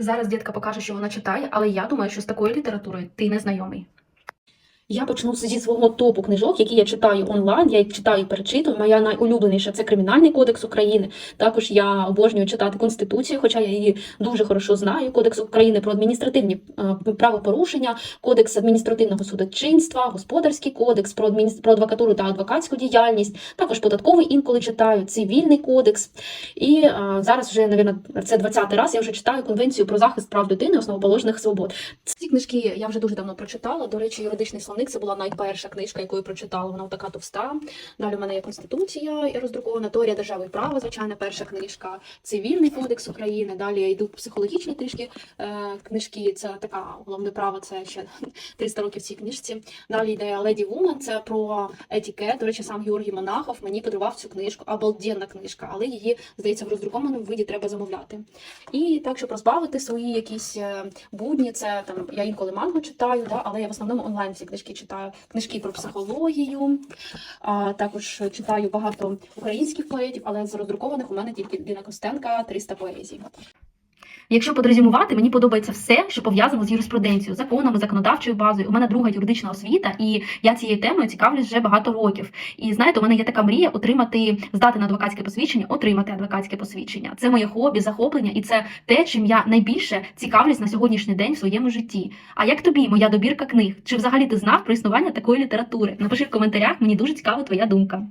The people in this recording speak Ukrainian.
Зараз дітка покаже, що вона читає, але я думаю, що з такою літературою ти не знайомий. Я почну зі свого топу книжок, які я читаю онлайн. Я їх читаю і перечитую. Моя найулюбленіша це Кримінальний кодекс України. Також я обожнюю читати Конституцію, хоча я її дуже хорошо знаю. Кодекс України про адміністративні е, правопорушення, кодекс адміністративного судочинства, господарський кодекс про адміністр... про адвокатуру та адвокатську діяльність. Також податковий інколи читаю, цивільний кодекс. І е, зараз вже, навірно, це 20-й раз. Я вже читаю Конвенцію про захист прав дитини, основоположних свобод. Ці книжки я вже дуже давно прочитала. До речі, юридичний словник це була найперша книжка, яку я прочитала. Вона така товста. Далі в мене є Конституція роздрукована, теорія держави і права, звичайно, перша книжка, цивільний кодекс України. Далі йдуть психологічні трішки е, книжки. Це така головне право, це ще 300 років цій книжці. Далі йде Леді Вумен, це про етикет. До речі, сам Георгій Монахов мені подарував цю книжку. Обалденна книжка, але її здається в роздрукованому виді треба замовляти. І так, щоб розбавити свої якісь е, будні, це там я інколи мангу читаю, да, але я в основному онлайн ці книжки читаю. Книжки про психологію. А, також читаю багато українських поетів, але з роздрукованих у мене тільки Ліна Костенка 300 поезій. Якщо подрезюмувати, мені подобається все, що пов'язано з юриспруденцією, законами, законодавчою базою. У мене друга юридична освіта, і я цією темою цікавлюсь вже багато років. І знаєте, у мене є така мрія отримати, здати на адвокатське посвідчення, отримати адвокатське посвідчення. Це моє хобі, захоплення, і це те, чим я найбільше цікавлюсь на сьогоднішній день в своєму житті. А як тобі моя добірка книг? Чи взагалі ти знав про існування такої літератури? Напиши в коментарях, мені дуже цікава твоя думка.